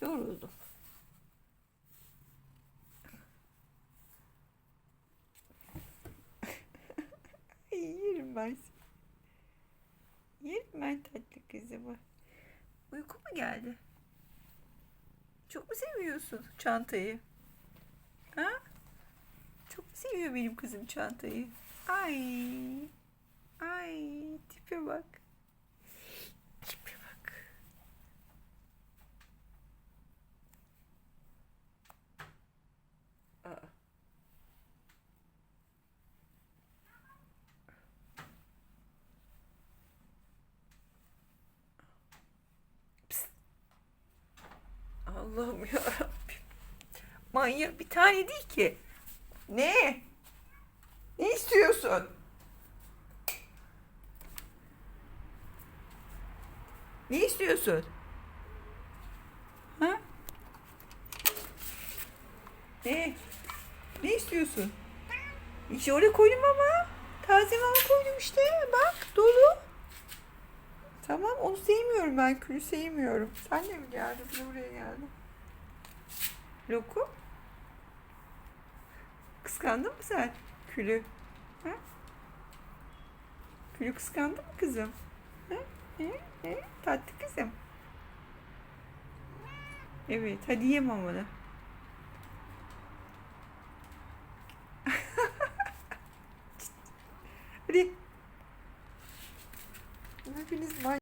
Yoruldum. Yerim ben. Yerim ben tatlı kızımı. Uyku mu geldi? Çok mu seviyorsun çantayı? Ha? Çok mu seviyor benim kızım çantayı? Ay. Ay tipe bak. Allah'ım ya Manyak bir tane değil ki. Ne? Ne istiyorsun? Ne istiyorsun? Ha? Ne? Ne istiyorsun? İşte oraya koydum ama. Taze mama koydum işte. Bak dolu. Tamam onu sevmiyorum ben. Külü sevmiyorum. Sen de mi geldin? Buraya geldin. Loku. Kıskandın mı sen külü? Ha? Külü kıskandın mı kızım? Ha? Ha? Ha? Tatlı kızım. Evet hadi ye mamanı. hadi. Hepiniz bay.